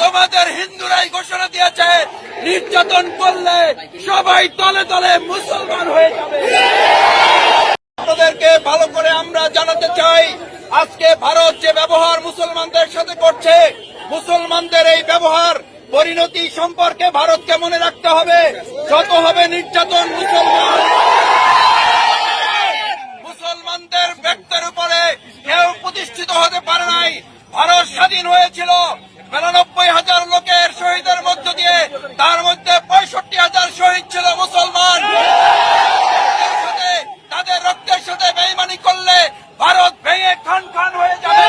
তোমাদের হিন্দুরাই ঘোষণা দিয়েছে, নির্যাতন করলে সবাই তলে তলে মুসলমান হয়ে যাবে। আপনাদেরকে ভালো করে আমরা জানাতে চাই, আজকে ভারত যে ব্যবহার মুসলমানদের সাথে করছে, মুসলমানদের এই ব্যবহার পরিণতি সম্পর্কে ভারতকে মনে রাখতে হবে, যত হবে নির্যাতন মুসলমান। মুসলমানদের ব্যক্তির উপরে কেউ প্রতিষ্ঠিত হতে পারে নাই। ভারত স্বাধীন হয়েছিল বিরানব্বই হাজার লোকের শহীদের মধ্য দিয়ে, তার মধ্যে পঁয়ষট্টি হাজার শহীদ ছিল মুসলমান। তাদের রক্তের সাথে বেইমানি করলে ভারত ভেঙে খান খান হয়ে যাবে।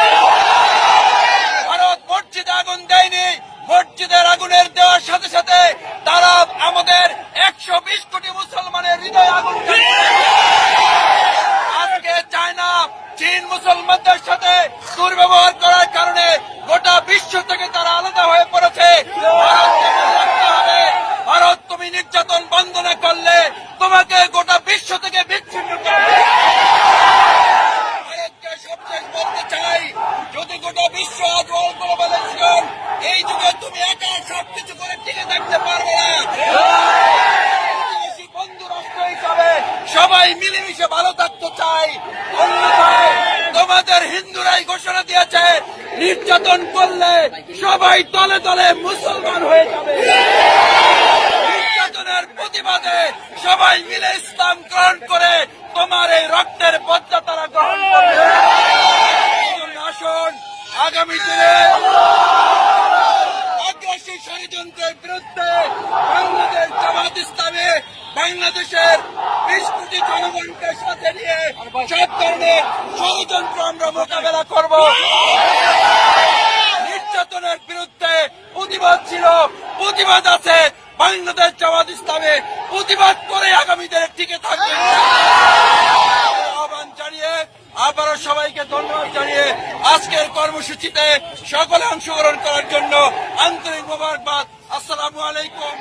ভারত মসজিদে আগুন দেয়নি, মসজিদের আগুনের দেওয়ার সাথে সাথে তারা আমাদের একশো বিশ কোটি মুসলমানের হৃদয়ে আগুন আজকে চায়না, চীন মুসলমানদের সাথে দুর্ব্যবহার করার কারণে গোটা বিশ্ব থেকে তারা আলাদা হয়ে পড়েছে। ভারত, তুমি নির্যাতন বন্ধ না করলে তোমাকে গোটা বিশ্ব থেকে বিচ্ছিন্ন যদি গোটা এই তুমি একা সবকিছু করে পারবে না। সবাই মিলেমিশে ভালো থাকতে চাই। তোমাদের হিন্দুরাই ঘোষণা দিয়েছে, নির্যাতন করলে সবাই তলে তলে মুসলমান হয়ে যাবে। নির্যাতনের প্রতিবাদে সবাই মিলে ইসলাম গ্রহণ করে তোমার এই রক্তের বদ্ধ তারা গ্রহণ করবে। আসুন, আগামী দিনে আগ্রাসী ষড়যন্ত্রের বিরুদ্ধে বাংলাদেশ জামাত ইসলামে বাংলাদেশের বিশ জনগণকে সাথে নিয়ে সব ষড়যন্ত্র আমরা মোকাবেলা করব। নির্যাতনের বিরুদ্ধে প্রতিবাদ ছিল, প্রতিবাদ আছে। বাংলাদেশ জামাত ইসলামে প্রতিবাদ করে আগামী দিনে টিকে থাকবে। আহ্বান জানিয়ে আবারও সবাইকে ধন্যবাদ জানিয়ে আজকের কর্মসূচিতে সকলে অংশগ্রহণ করার জন্য আন্তরিক মোবারকবাদ। আসসালামু আলাইকুম।